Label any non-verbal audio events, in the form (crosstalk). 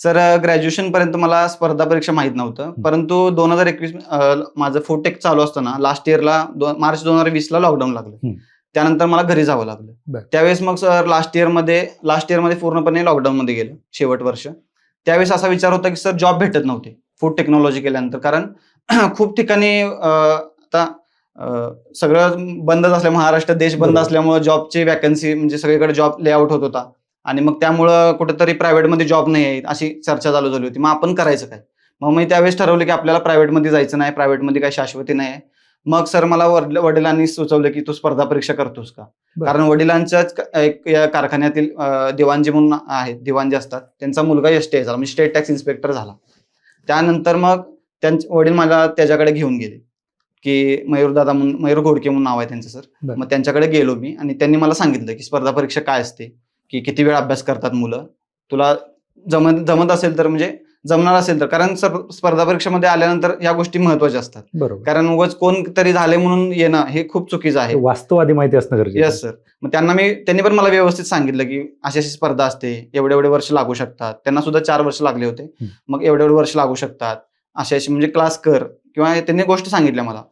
Sir graduation पर्यंत मला स्पर्धा परीक्षा माहीत नव्हतं. परंतु दोन हजार एकवीस माझं फूडटेक चालू असताना लास्ट इयरला मार्च दोन हजार वीसला लॉकडाऊन लागलं. त्यानंतर मला घरी जावं लागलं. त्यावेळेस मग सर लास्ट इयरमध्ये लास्ट इयरमध्ये पूर्णपणे लॉकडाऊन मध्ये गेलं शेवट वर्ष. त्यावेळेस असा विचार होता की सर जॉब भेटत नव्हते फूड टेक्नॉलॉजी केल्यानंतर. कारण (clears throat) खूप ठिकाणी आता सगळं बंदच असल्या महाराष्ट्र देश बंद. असल्यामुळे जॉबची वॅकन्सी म्हणजे सगळीकडे जॉब लेआउट होत होता. आणि मग त्यामुळं कुठेतरी प्रायव्हेटमध्ये जॉब नाही आहे अशी चर्चा चालू झाली होती. मग आपण करायचं काय? मग मी त्यावेळेस ठरवलं की आपल्याला प्रायव्हेटमध्ये जायचं नाही प्रायव्हेटमध्ये काही शाश्वती नाही आहे. मग सर मला वडील- वडिलांनी सुचवलं की तू स्पर्धा परीक्षा करतोस का. कारण वडिलांच्याच एक या कारखान्यातील दिवाणजी म्हणून आहेत दिवाणजी असतात. त्यांचा मुलगा एस टी झाला म्हणजे स्टेट टॅक्स इन्स्पेक्टर झाला. त्यानंतर मग त्यांचे वडील मला त्याच्याकडे घेऊन गेले. की मयूर दादा म्हणून मयूर घोडके म्हणून नाव आहे त्यांचं सर. मग त्यांच्याकडे गेलो मी आणि त्यांनी मला सांगितलं की स्पर्धा परीक्षा काय असते? की किती वेळ अभ्यास करतात मुलं? तुला जमत जमत असेल तर म्हणजे जमणार असेल तर. कारण सर- स्पर्धा परीक्षेमध्ये आल्यानंतर या गोष्टी महत्त्वाच्या असतात. बरोबर. कारण उगाच कोण तरी झाले म्हणून येणं हे खूप चुकीचं आहे. वास्तववादी माहिती असणं गरजेचं येस सर मग त्यांना मी त्यांनी पण मला व्यवस्थित सांगितलं की अशी अशी स्पर्धा असते एवढे एवढे वर्ष लागू शकतात. त्यांना सुद्धा चार वर्ष लागले होते. मग एवढे एवढे वर्ष लागू शकतात. असे असे म्हणजे क्लास कर. किंवा त्यांनी गोष्ट सांगितल्या मला.